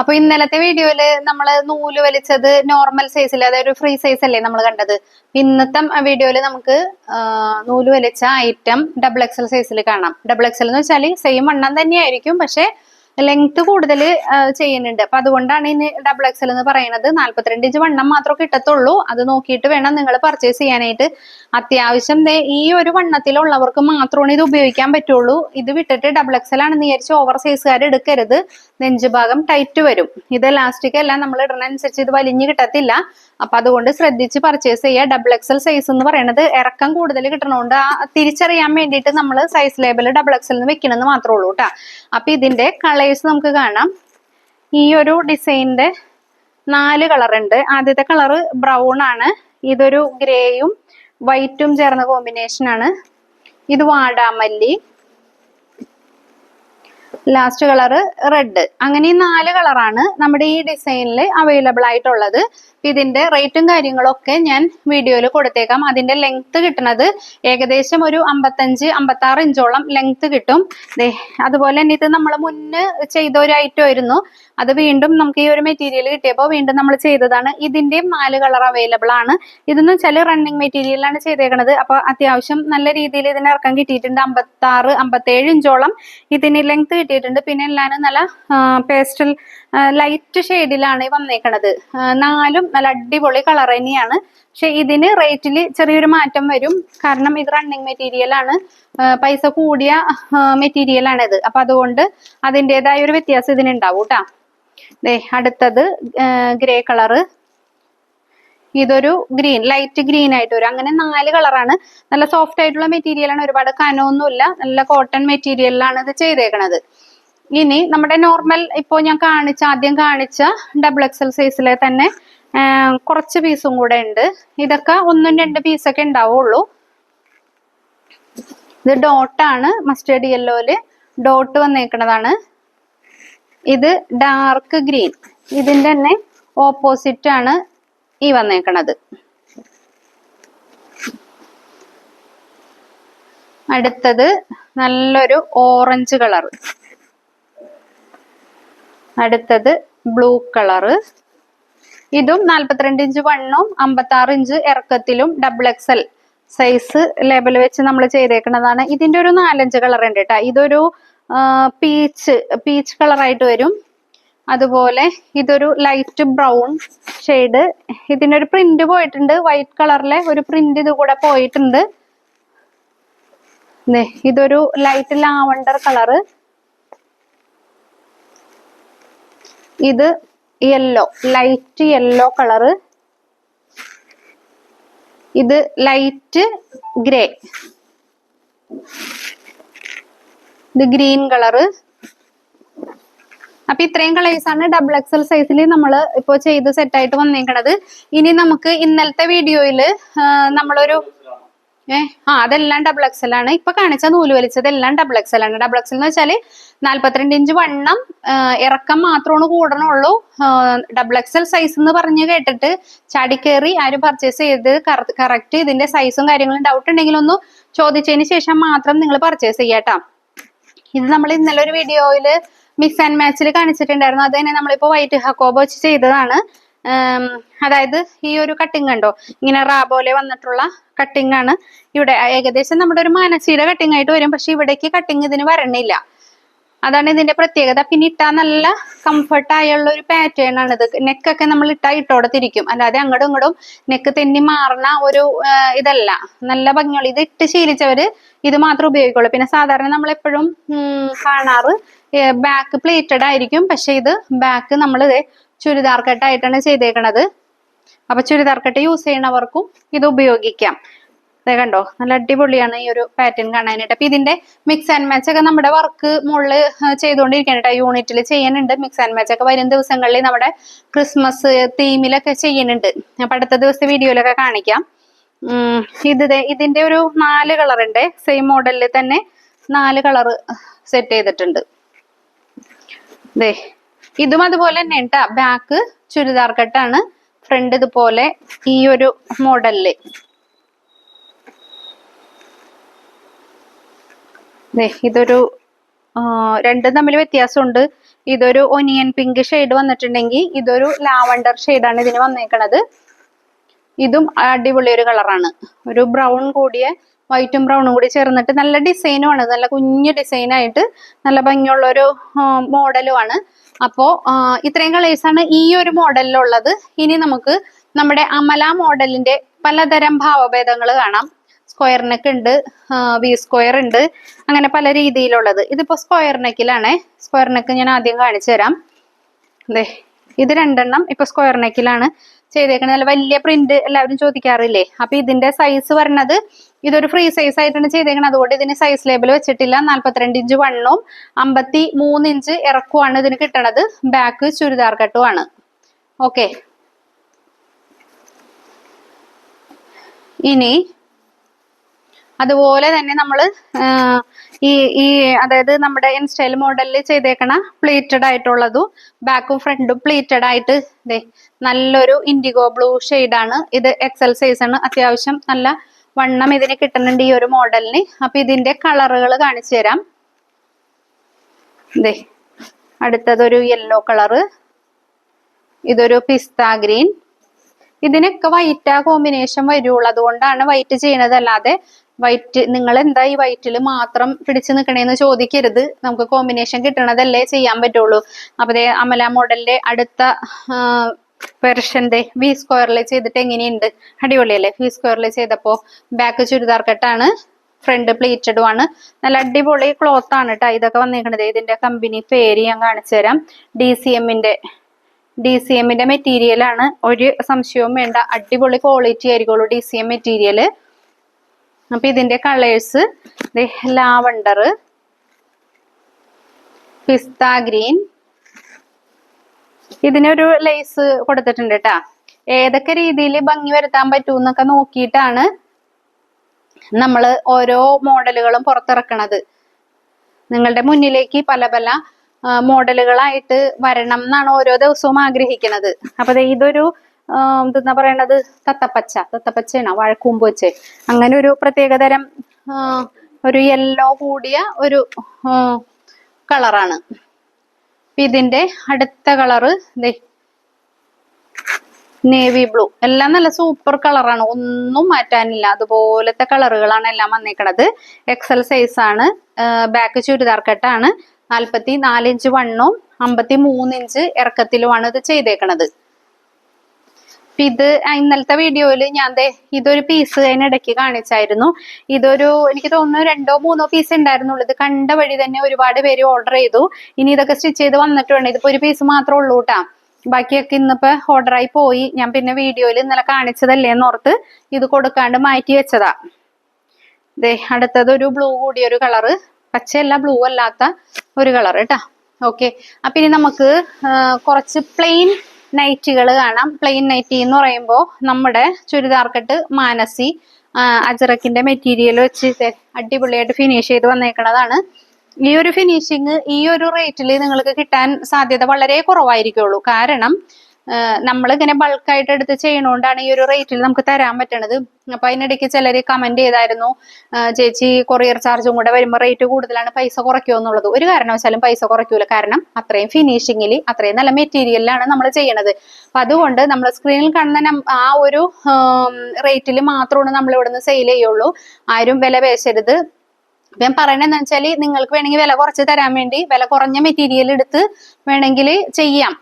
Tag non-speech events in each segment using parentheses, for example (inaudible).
അപ്പൊ ഇന്നലത്തെ വീഡിയോയിൽ നമ്മൾ നൂൽ വലിച്ചത് നോർമൽ സൈസിൽ അതായത് ഫ്രീ സൈസ് അല്ലേ നമ്മൾ കണ്ടത്. ഇന്നത്തെ വീഡിയോയിൽ നമുക്ക് നൂൽ വലിച്ച ഐറ്റം ഡബിൾ എക്സൽ സൈസിൽ കാണാം. ഡബിൾ എക്സൽ എന്ന് വെച്ചാൽ സെയിം എണ്ണം തന്നെയായിരിക്കും പക്ഷെ ലെങ്ത് കൂടുതൽ ചെയ്യുന്നുണ്ട്. അപ്പൊ അതുകൊണ്ടാണ് ഇനി ഡബിൾ എക്സൽ എന്ന് പറയുന്നത് നാല്പത്തിരണ്ട് ഇഞ്ച് വണ്ണം മാത്രമേ കിട്ടത്തുള്ളൂ. അത് നോക്കിയിട്ട് വേണം നിങ്ങൾ പർച്ചേസ് ചെയ്യാനായിട്ട്. അത്യാവശ്യം ഈ ഒരു വണ്ണത്തിലുള്ളവർക്ക് മാത്രമാണ് ഇത് ഉപയോഗിക്കാൻ പറ്റുള്ളൂ. ഇത് വിട്ടിട്ട് ഡബിൾ എക്സൽ ആണെന്ന് വിചാരിച്ച് ഓവർ സൈസുകാർ എടുക്കരുത്. നെഞ്ചുഭാഗം ടൈറ്റ് വരും. ഇത് ഇലാസ്റ്റിക് എല്ലാം നമ്മൾ ഇടുന്നതനുസരിച്ച് ഇത് വലിഞ്ഞു കിട്ടത്തില്ല. അപ്പൊ അതുകൊണ്ട് ശ്രദ്ധിച്ച് പർച്ചേസ് ചെയ്യുക. ഡബിൾ എക്സൽ സൈസ് എന്ന് പറയുന്നത് ഇറക്കം കൂടുതൽ കിട്ടണോണ്ട് ആ തിരിച്ചറിയാൻ വേണ്ടിയിട്ട് നമ്മൾ സൈസ് ലേബൽ ഡബിൾ എക്സൽ എന്ന് വെക്കണമെന്ന് മാത്രമേ ഉള്ളൂ കേട്ടോ അപ്പൊ ഇതിന്റെ കളേഴ്സ് നമുക്ക് കാണാം. ഈ ഒരു ഡിസൈനിന്റെ നാല് കളർ ഉണ്ട്. ആദ്യത്തെ കളർ ബ്രൗൺ ആണ്. ഇതൊരു ഗ്രേയും വൈറ്റും ചേർന്ന കോമ്പിനേഷൻ ആണ്. ഇത് വാടാമല്ലി. ലാസ്റ്റ് കളർ റെഡ് അങ്ങനെ ഈ നാല് കളറാണ് നമ്മുടെ ഈ ഡിസൈനിൽ അവൈലബിൾ ആയിട്ടുള്ളത്. ഇതിന്റെ റേറ്റും കാര്യങ്ങളൊക്കെ ഞാൻ വീഡിയോയിൽ കൊടുത്തേക്കാം. അതിന്റെ ലെങ്ത് കിട്ടുന്നത് ഏകദേശം ഒരു അമ്പത്തഞ്ച് അമ്പത്തി ആറ് ഇഞ്ചോളം ലെങ്ത് കിട്ടും. അതുപോലെ തന്നെ ഇത് നമ്മൾ മുന്നേ ചെയ്ത ഒരു ഐറ്റം ആയിരുന്നു. അത് വീണ്ടും നമുക്ക് ഈ ഒരു മെറ്റീരിയൽ കിട്ടിയപ്പോൾ വീണ്ടും നമ്മൾ ചെയ്തതാണ്. ഇതിന്റെയും നാല് കളർ അവൈലബിൾ ആണ്. ഇതെന്ന് വെച്ചാൽ റണ്ണിങ് മെറ്റീരിയലാണ് ചെയ്തേക്കണത്. അപ്പൊ അത്യാവശ്യം നല്ല രീതിയിൽ ഇതിന് ഇറക്കം കിട്ടിയിട്ടുണ്ട്. അമ്പത്തി ആറ് ഇഞ്ചോളം ഇതിന് ലെങ്ത് കിട്ടിയിട്ടുണ്ട് പിന്നെ എല്ലാവരും നല്ല പേസ്റ്റൽ ലൈറ്റ് ഷെയ്ഡിലാണ് വന്നേക്കണത്. നാലും നല്ല അടിപൊളി കളർ തന്നെയാണ്. പക്ഷെ ഇതിന് റേറ്റിൽ ചെറിയൊരു മാറ്റം വരും. കാരണം ഇത് റണ്ണിങ് മെറ്റീരിയൽ ആണ്. പൈസ കൂടിയ മെറ്റീരിയൽ ആണ് ഇത്. അപ്പൊ അതുകൊണ്ട് അതിന്റെതായ ഒരു വ്യത്യാസം ഇതിനുണ്ടാവും കേട്ടോ ദേ അടുത്തത് ഗ്രേ കളറ് ഇതൊരു ഗ്രീൻ ലൈറ്റ് ഗ്രീൻ ആയിട്ട് വരും. അങ്ങനെ നാല് കളറാണ് നല്ല സോഫ്റ്റ് ആയിട്ടുള്ള മെറ്റീരിയൽ ആണ്. ഒരുപാട് കനമൊന്നുമില്ല. നല്ല കോട്ടൺ മെറ്റീരിയലിലാണ് ഇത് ചെയ്തേക്കണത്. ഇനി നമ്മുടെ നോർമൽ ഇപ്പോൾ ഞാൻ കാണിച്ച ആദ്യം കാണിച്ച ഡബിൾ എക്സൽ സൈസിലെ തന്നെ കുറച്ച് പീസും കൂടെ ഉണ്ട്. ഇതൊക്കെ ഒന്നും രണ്ട് പീസൊക്കെ ഉണ്ടാവുള്ളൂ. ഇത് ഡോട്ടാണ് മസ്റ്റേഡ് യെല്ലോയിൽ ഡോട്ട് വന്നേക്കണതാണ്. ഇത് ഡാർക്ക് ഗ്രീൻ ഇതിന്റെ തന്നെ ഓപ്പോസിറ്റ് ആണ് ഈ വന്നേക്കണത്. അടുത്തത് നല്ലൊരു ഓറഞ്ച് കളർ അടുത്തത് ബ്ലൂ കളറ് ഇതും നാൽപ്പത്തിരണ്ട് ഇഞ്ച് വണ്ണും അമ്പത്തി ആറ് ഇഞ്ച് ഇറക്കത്തിലും ഡബിൾ എക്സൽ സൈസ് ലേബൽ വെച്ച് നമ്മൾ ചെയ്തേക്കുന്നതാണ്. ഇതിന്റെ ഒരു നാലഞ്ച് കളർ ഉണ്ട് കേട്ടോ ഇതൊരു പീച്ച് പീച്ച് കളറായിട്ട് വരും. അതുപോലെ ഇതൊരു ലൈറ്റ് ബ്രൗൺ ഷെയ്ഡ് ഇതിന്റെ ഒരു പ്രിന്റ് പോയിട്ടുണ്ട്. വൈറ്റ് കളറിലെ ഒരു പ്രിന്റ് ഇത് കൂടെ പോയിട്ടുണ്ട്. ഇതൊരു ലൈറ്റ് ലാവണ്ടർ കളറ്. ഇത് യെല്ലോ ലൈറ്റ് യെല്ലോ കളറ് ഇത് ലൈറ്റ് ഗ്രേ ഇത് ഗ്രീൻ കളറ് അപ്പൊ ഇത്രയും കളേഴ്സ് ആണ് ഡബിൾ എക്സൽ സൈസിൽ നമ്മൾ ഇപ്പോൾ ചെയ്ത് സെറ്റ് ആയിട്ട് വന്നേക്കണത്. ഇനി നമുക്ക് ഇന്നലത്തെ വീഡിയോയിൽ നമ്മളൊരു ഏ? ആ അതെല്ലാം ഡബിൾ എക്സൽ ആണ്. ഇപ്പൊ കാണിച്ച നൂൽ വലിച്ചത് എല്ലാം ഡബിൾ എക്സൽ ആണ്. ഡബിൾ എക്സൽ എന്ന് വെച്ചാൽ നാല്പത്തിരണ്ട് ഇഞ്ച് വണ്ണം ഇറക്കം മാത്രമാണ് കൂടണുള്ളൂ. ഡബിൾ എക്സൽ സൈസ് എന്ന് പറഞ്ഞ് കേട്ടിട്ട് ചാടിക്കേറി ആരും പർച്ചേസ് ചെയ്ത് കറക്റ്റ് ഇതിന്റെ സൈസും കാര്യങ്ങളും ഡൗട്ട് ഉണ്ടെങ്കിൽ ഒന്ന് ചോദിച്ചതിന് ശേഷം മാത്രം നിങ്ങൾ പർച്ചേസ് ചെയ്യാട്ടാ ഇത് നമ്മൾ ഇന്നലെ ഒരു വീഡിയോയിൽ മിക്സ് ആൻഡ് മാച്ചിൽ കാണിച്ചിട്ടുണ്ടായിരുന്നു. അത് തന്നെ നമ്മളിപ്പോ വൈറ്റ് ഹക്കോബ വെച്ച് ചെയ്തതാണ്. അതായത് ഈ ഒരു കട്ടിങ് കണ്ടോ? ഇങ്ങനെ റാ പോലെ വന്നിട്ടുള്ള കട്ടിങ് ആണ്. ഇവിടെ ഏകദേശം നമ്മുടെ ഒരു മാനസിയുടെ കട്ടിങ് ആയിട്ട് വരും. പക്ഷെ ഇവിടേക്ക് കട്ടിങ് ഇതിന് വരണില്ല. അതാണ് ഇതിന്റെ പ്രത്യേകത. പിന്നെ ഇട്ടാ നല്ല കംഫർട്ട് ആയുള്ള ഒരു പാറ്റേൺ ആണ് ഇത്. നെക്കൊക്കെ നമ്മൾ ഇട്ടാ ഇട്ടോടെ തിരിക്കും. അല്ലാതെ അങ്ങോട്ടും ഇങ്ങോട്ടും നെക്ക് തെന്നി മാറുന്ന ഒരു ഇതല്ല. നല്ല ഭംഗിയുള്ള ഇത് ഇട്ട് ശീലിച്ചവര് ഇത് മാത്രം ഉപയോഗിക്കുള്ളൂ. പിന്നെ സാധാരണ നമ്മൾ എപ്പോഴും കാണാറ് ബാക്ക് പ്ലേറ്റഡ് ആയിരിക്കും. പക്ഷെ ഇത് ബാക്ക് നമ്മൾ ചുരിദാർ കെട്ടായിട്ടാണ് ചെയ്തേക്കണത്. അപ്പൊ ചുരിദാർ കെട്ട് യൂസ് ചെയ്യണവർക്കും ഇത് ഉപയോഗിക്കാം. ദേ കണ്ടോ നല്ല അടിപൊളിയാണ് ഈ ഒരു പാറ്റേൺ കാണാനായിട്ട്. അപ്പൊ ഇതിന്റെ മിക്സ് ആൻഡ് മാച്ച് ഒക്കെ നമ്മുടെ വർക്ക് മുകളിൽ ചെയ്തുകൊണ്ടിരിക്കാനായിട്ട് യൂണിറ്റിൽ ചെയ്യാനുണ്ട് മിക്സ് ആൻഡ് മാച്ച് ഒക്കെ വരും ദിവസങ്ങളിൽ നമ്മുടെ ക്രിസ്മസ് തീമിലൊക്കെ ചെയ്യുന്നുണ്ട്. അപ്പൊ അടുത്ത ദിവസത്തെ വീഡിയോയിലൊക്കെ കാണിക്കാം. ഇത് ഇതിന്റെ ഒരു നാല് കളർ ഉണ്ട് സെയിം മോഡലിൽ തന്നെ നാല് കളർ സെറ്റ് ചെയ്തിട്ടുണ്ട്. ദേ ഇതും അതുപോലെ തന്നെ കേട്ടാ ബാക്ക് ചുരിദാർ കട്ടാണ്. ഫ്രണ്ട് ഇതുപോലെ ഈ ഒരു മോഡലിൽ. ഇതൊരു രണ്ടും തമ്മിൽ വ്യത്യാസമുണ്ട്. ഇതൊരു ഒനിയൻ പിങ്ക് ഷെയ്ഡ് വന്നിട്ടുണ്ടെങ്കിൽ ഇതൊരു ലാവണ്ടർ ഷെയ്ഡാണ് ഇതിന് വന്നേക്കണത്. ഇതും അടിപൊളി ഒരു കളറാണ്. ഒരു ബ്രൗൺ കൂടിയ വൈറ്റും ബ്രൗണും കൂടി ചേർന്നിട്ട് നല്ല ഡിസൈനും ആണ്. നല്ല കുഞ്ഞു ഡിസൈനായിട്ട് നല്ല ഭംഗിയുള്ള ഒരു മോഡലുമാണ് അപ്പോ ഇത്രയും ആണ് ഈ ഒരു മോഡലിലുള്ളത്. ഇനി നമുക്ക് നമ്മുടെ അമല മോഡലിന്റെ പലതരം ഭാവഭേദങ്ങൾ കാണാം. സ്ക്വയർ ഉണ്ട് വി സ്ക്വയർ ഉണ്ട് അങ്ങനെ പല രീതിയിലുള്ളത്. ഇതിപ്പോ സ്ക്വയർ നെക്കിലാണേ സ്ക്വയർ ഞാൻ ആദ്യം കാണിച്ചു തരാം അതെ ഇത് രണ്ടെണ്ണം ഇപ്പൊ സ്ക്വയർ നെക്കിലാണ് ചെയ്തേക്കുന്നത് നല്ല വലിയ പ്രിന്റ് എല്ലാവരും ചോദിക്കാറില്ലേ? അപ്പൊ ഇതിന്റെ സൈസ് പറഞ്ഞത് ഇതൊരു ഫ്രീ സൈസ് ആയിട്ടാണ് ചെയ്തേക്കുന്നത് അതുകൊണ്ട് ഇതിന് സൈസ് ലേബിൾ വെച്ചിട്ടില്ല. നാല്പത്തിരണ്ട് ഇഞ്ച് വണ്ണവും അമ്പത്തി മൂന്ന് ഇഞ്ച് ഇറക്കുമാണ് ഇതിന് കിട്ടണത്. ബാക്ക് ചുരിദാർ കട്ടുമാണ് ഓക്കെ ഇനി അതുപോലെ തന്നെ നമ്മൾ ഈ ഈ അതായത് നമ്മുടെ ഇൻസ്റ്റൈൽ മോഡലിൽ ചെയ്തേക്കണ പ്ലീറ്റഡ് ആയിട്ടുള്ളതും ബാക്കും ഫ്രണ്ടും പ്ലീറ്റഡ് ആയിട്ട് ദേ നല്ലൊരു ഇൻഡിഗോ ബ്ലൂ ആണ്. ഇത് എക്സൽ സൈസ് ആണ്. അത്യാവശ്യം നല്ല വണ്ണം ഇതിന് കിട്ടുന്നുണ്ട് ഈ ഒരു മോഡലിന് അപ്പൊ ഇതിന്റെ കളറുകൾ കാണിച്ചു തരാം. ദേ അടുത്തതൊരു യെല്ലോ കളറ് ഇതൊരു പിസ്ത ഗ്രീൻ ഇതിനൊക്കെ വൈറ്റ് ആ കോമ്പിനേഷൻ വരുള്ളൂ അതുകൊണ്ടാണ് വൈറ്റ് ചെയ്യണത് അല്ലാതെ വൈറ്റ് നിങ്ങൾ എന്താ ഈ വൈറ്റിൽ മാത്രം പിടിച്ചു നിൽക്കണേന്ന് ചോദിക്കരുത്. നമുക്ക് കോമ്പിനേഷൻ കിട്ടണതല്ലേ ചെയ്യാൻ പറ്റുള്ളൂ. അപ്പൊ അമല മോഡലിന്റെ അടുത്ത പെർഷന്റെ വി സ്ക്വയറിൽ ചെയ്തിട്ട് എങ്ങനെയുണ്ട്? അടിപൊളിയല്ലേ? വി സ്ക്വയറിൽ ചെയ്തപ്പോ ബാക്ക് ചുരിദാർ കെട്ടാണ്. ഫ്രണ്ട് പ്ലേറ്റഡും ആണ്. നല്ല അടിപൊളി ക്ലോത്ത് ആണ് കേട്ടോ ഇതൊക്കെ വന്നിരിക്കണത് ഇതിന്റെ കമ്പനി പേര് ഞാൻ കാണിച്ചു തരാം. ഡി സി എമ്മിന്റെ ഡി സി എമ്മിന്റെ മെറ്റീരിയൽ ആണ്. ഒരു സംശയവും വേണ്ട. അടിപൊളി ക്വാളിറ്റി ആയിരിക്കുള്ളൂ ഡി സി എം മെറ്റീരിയൽ അപ്പൊ ഇതിന്റെ കളേഴ്സ് ലാവണ്ടർ പിസ്ത ഗ്രീൻ. ഇതിനൊരു ലേസ് കൊടുത്തിട്ടുണ്ട് കേട്ടാ ഏതൊക്കെ രീതിയിൽ ഭംഗി വരുത്താൻ പറ്റൂ എന്നൊക്കെ നോക്കിയിട്ടാണ് നമ്മൾ ഓരോ മോഡലുകളും പുറത്തിറക്കണത്. നിങ്ങളുടെ മുന്നിലേക്ക് പല പല മോഡലുകളായിട്ട് വരണം എന്നാണ് ഓരോ ദിവസവും ആഗ്രഹിക്കുന്നത് അപ്പൊ ഇതൊരു ആ, എന്തെന്നാ പറയണത്? തത്തപ്പച്ച. തത്തപ്പച്ചയാണ്? വാഴക്കൂമ്പ് വെച്ച് അങ്ങനെ ഒരു പ്രത്യേകതരം ഒരു യെല്ലോ കൂടിയ ഒരു കളറാണ്. ഇതിന്റെ അടുത്ത കളറ് നേവി ബ്ലൂ എല്ലാം നല്ല സൂപ്പർ കളറാണ്. ഒന്നും മാറ്റാനില്ല. അതുപോലത്തെ കളറുകളാണ് എല്ലാം വന്നേക്കണത്. എക്സൽ സൈസ് ആണ്. ബാക്ക് ചുരിദാർ കെട്ടാണ്. നാൽപ്പത്തി നാല് ഇഞ്ച് വണ്ണവും അമ്പത്തി മൂന്ന് ഇഞ്ച് ഇറക്കത്തിലുമാണ് ഇത് ചെയ്തേക്കണത്. അപ്പൊ ഇത് ഇന്നലത്തെ വീഡിയോയിൽ ഞാൻ ദേ ഇതൊരു പീസ് അതിനിടയ്ക്ക് കാണിച്ചായിരുന്നു. ഇതൊരു എനിക്ക് തോന്നുന്നു രണ്ടോ മൂന്നോ പീസ് ഉണ്ടായിരുന്നുള്ളൂ. ഇത് കണ്ട വഴി തന്നെ ഒരുപാട് പേര് ഓർഡർ ചെയ്തു. ഇനി ഇതൊക്കെ സ്റ്റിച്ച് ചെയ്ത് വന്നിട്ടുണ്ട്. ഇതിപ്പോ ഒരു പീസ് മാത്രമേ ഉള്ളൂ കേട്ടാ ബാക്കിയൊക്കെ ഇന്നിപ്പോ ഓർഡറായി പോയി. ഞാൻ പിന്നെ വീഡിയോയിൽ ഇന്നലെ കാണിച്ചതല്ലേ എന്നോർത്ത് ഇത് കൊടുക്കാണ്ട് മാറ്റി വെച്ചതാ. ദേ അടുത്തത് ഒരു ബ്ലൂ കൂടിയ ഒരു കളറ് പച്ചയല്ല ബ്ലൂ അല്ലാത്ത ഒരു കളർ കേട്ടാ ഓക്കെ അപ്പൊ ഇനി നമുക്ക് കുറച്ച് പ്ലെയിൻ നൈറ്റികൾ കാണാം. പ്ലെയിൻ നൈറ്റി എന്ന് പറയുമ്പോൾ നമ്മുടെ ചുരിദാർ കെട്ട് മാനസി അജറക്കിന്റെ മെറ്റീരിയൽ വെച്ച് അടിപൊളിയായിട്ട് ഫിനിഷ് ചെയ്ത് വന്നേക്കണതാണ്. ഈ ഒരു ഫിനിഷിങ് ഈ ഒരു റേറ്റിൽ നിങ്ങൾക്ക് കിട്ടാൻ സാധ്യത വളരെ കുറവായിരിക്കുള്ളൂ. കാരണം നമ്മൾ ഇങ്ങനെ ബൾക്കായിട്ട് എടുത്ത് ചെയ്യണോണ്ടാണ് ഈ ഒരു റേറ്റിൽ നമുക്ക് തരാൻ പറ്റണത്. അപ്പൊ അതിനിടയ്ക്ക് ചിലർ കമന്റ് ചെയ്തായിരുന്നു ചേച്ചി കൊറിയർ ചാർജും കൂടെ വരുമ്പോൾ റേറ്റ് കൂടുതലാണ് പൈസ കുറയ്ക്കുമോ എന്നുള്ളത്. ഒരു കാരണവശാലും പൈസ കുറയ്ക്കൂല. കാരണം അത്രയും ഫിനിഷിങ്ങിൽ അത്രയും നല്ല മെറ്റീരിയലിലാണ് നമ്മൾ ചെയ്യണത്. അപ്പൊ അതുകൊണ്ട് നമ്മൾ സ്ക്രീനിൽ കാണുന്ന ആ ഒരു റേറ്റിൽ മാത്രമാണ് നമ്മൾ ഇവിടുന്ന് സെയിൽ ചെയ്യുള്ളൂ. ആരും വില പേശരുത്. ഞാൻ പറയണെന്ന് വെച്ചാൽ നിങ്ങൾക്ക് വേണമെങ്കിൽ വില കുറച്ച് തരാൻ വേണ്ടി വില കുറഞ്ഞ മെറ്റീരിയൽ എടുത്ത് വേണമെങ്കിൽ ചെയ്യാം.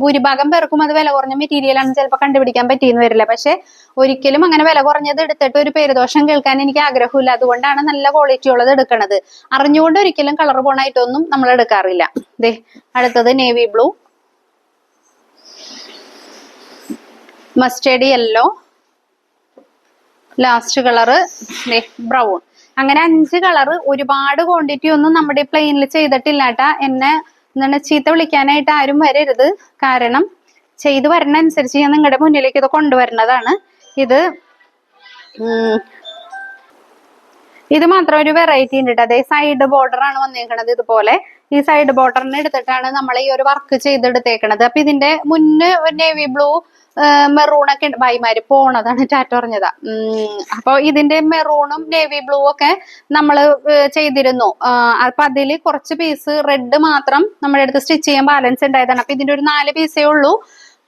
ഭൂരിഭാഗം പേർക്കും അത് വില കുറഞ്ഞ മെറ്റീരിയൽ ആണ് ചിലപ്പോൾ കണ്ടുപിടിക്കാൻ പറ്റിയെന്ന് വരില്ല. പക്ഷെ ഒരിക്കലും അങ്ങനെ വില കുറഞ്ഞത് എടുത്തിട്ട് ഒരു പേരുദോഷം കേൾക്കാൻ എനിക്ക് ആഗ്രഹമില്ല. അതുകൊണ്ടാണ് നല്ല ക്വാളിറ്റി ഉള്ളത് എടുക്കുന്നത് അറിഞ്ഞുകൊണ്ട് ഒരിക്കലും കളർ പോണായിട്ടൊന്നും നമ്മൾ എടുക്കാറില്ല. ദേ അടുത്തത് navy blue mustard yellow last colour brown അങ്ങനെ അഞ്ച് കളറ് ഒരുപാട് ക്വാണ്ടിറ്റി ഒന്നും നമ്മുടെ പ്ലെയിനിൽ ചെയ്തിട്ടില്ല കേട്ടാ എന്നെ എന്താണ് ചീത്ത വിളിക്കാനായിട്ട് ആരും വരരുത്. കാരണം ചെയ്തു വരണ അനുസരിച്ച് ഞാൻ നിങ്ങളുടെ മുന്നിലേക്ക് ഇത് കൊണ്ടുവരുന്നതാണ്. ഇത് ഇത് മാത്രം ഒരു വെറൈറ്റി ഉണ്ട് ട്ടോ. അതേ സൈഡ് ബോർഡർ ആണ് വന്നേക്കണത് ഇതുപോലെ. ഈ സൈഡ് ബോർഡറിന് എടുത്തിട്ടാണ് നമ്മൾ ഈ ഒരു വർക്ക് ചെയ്തെടുത്തേക്കണത്. അപ്പൊ ഇതിന്റെ മുന്നേ നേവി ബ്ലൂ മെറൂണൊക്കെ ഉണ്ട് ബൈമാര് പോണതാണ് ടാറ്റ പറഞ്ഞതാ. അപ്പൊ ഇതിന്റെ മെറൂണും നേവി ബ്ലൂ ഒക്കെ നമ്മൾ ചെയ്തിരുന്നു. അപ്പൊ അതിൽ കുറച്ച് പീസ് റെഡ് മാത്രം നമ്മുടെ അടുത്ത് സ്റ്റിച്ച് ചെയ്യാൻ ബാലൻസ് ഉണ്ടായതാണ് അപ്പൊ ഇതിന്റെ ഒരു നാല് പീസേ ഉള്ളൂ.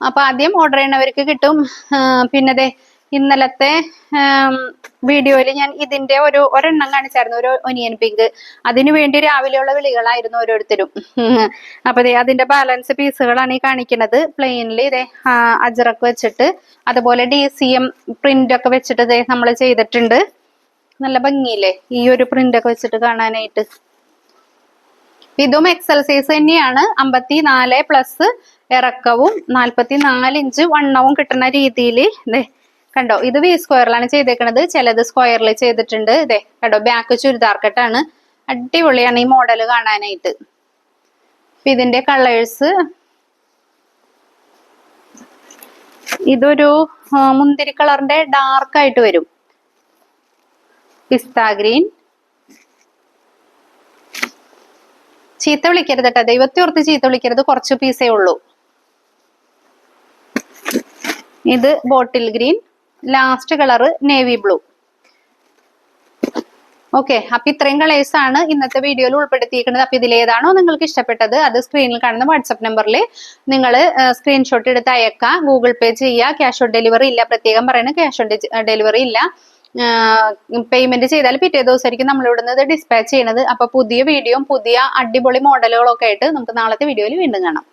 അപ്പൊ ആദ്യം ഓർഡർ ചെയ്യണവർക്ക് കിട്ടും. പിന്നെ ഇന്നലത്തെ വീഡിയോയിൽ ഞാൻ ഇതിന്റെ ഒരു ഒരെണ്ണം കാണിച്ചായിരുന്നു ഒരു ഒനിയൻ പിങ്ക്. അതിനു വേണ്ടി രാവിലെയുള്ള വിളികളായിരുന്നു ഓരോരുത്തരും. (laughs) അപ്പൊ അതിന്റെ ബാലൻസ് പീസുകളാണ് ഈ കാണിക്കുന്നത് പ്ലെയിനിൽ ഇതേ അജറൊക്കെ വെച്ചിട്ട് അതുപോലെ ഡി സി എം പ്രിന്റ് ഒക്കെ വെച്ചിട്ട് ഇതേ നമ്മൾ ചെയ്തിട്ടുണ്ട്. നല്ല ഭംഗിയില്ലേ ഈ ഒരു പ്രിന്റ് ഒക്കെ വെച്ചിട്ട് കാണാനായിട്ട്. ഇതും എക്സൽ സൈസ് തന്നെയാണ്. അമ്പത്തി നാല് പ്ലസ് ഇറക്കവും നാൽപ്പത്തി നാല് ഇഞ്ച് വണ്ണവും കിട്ടുന്ന രീതിയിൽ കണ്ടോ? ഇത് വി സ്ക്വയറിലാണ് ചെയ്തേക്കണത്. ചിലത് സ്ക്വയറിൽ ചെയ്തിട്ടുണ്ട്. ഇതേ കണ്ടോ? ബാക്ക് ചുരിദാർ കെട്ടാണ്. അടിപൊളിയാണ് ഈ മോഡൽ കാണാനായിട്ട്. അപ്പൊ ഇതിന്റെ കളേഴ്സ് ഇതൊരു മുന്തിരി കളറിന്റെ ഡാർക്ക് ആയിട്ട് വരും. പിസ്ത ഗ്രീൻ. ചീത്ത വിളിക്കരുത് കേട്ടോ. ദൈവത്തെ ഓർത്ത് ചീത്ത വിളിക്കരുത്. കുറച്ച് പീസേ ഉള്ളൂ. ഇത് bottle green last colour navy blue okay അപ്പൊ ഇത്രയും കളേഴ്സ് ആണ് ഇന്നത്തെ വീഡിയോയിൽ ഉൾപ്പെടുത്തിയിരിക്കുന്നത്. അപ്പൊ ഇതിലേതാണോ നിങ്ങൾക്ക് ഇഷ്ടപ്പെട്ടത് അത് സ്ക്രീനിൽ കാണുന്ന വാട്സപ്പ് നമ്പറിൽ നിങ്ങൾ സ്ക്രീൻഷോട്ട് എടുത്ത് അയക്കുക ഗൂഗിൾ പേ ചെയ്യുക ക്യാഷ് ഓൺ ഡെലിവറി ഇല്ല. പ്രത്യേകം പറയുന്നത് ക്യാഷ് ഓൺ ഡെലിവറി ഇല്ല. പേയ്മെന്റ് ചെയ്താൽ പിറ്റേ ദിവസമായിരിക്കും നമ്മൾ ഇവിടുന്ന് ഇത് ഡിസ്പാച്ച് ചെയ്യുന്നത് അപ്പൊ പുതിയ വീഡിയോയും പുതിയ അടിപൊളി മോഡലുകളൊക്കെ ആയിട്ട് നമുക്ക് നാളത്തെ വീഡിയോയിൽ വീണ്ടും കാണാം.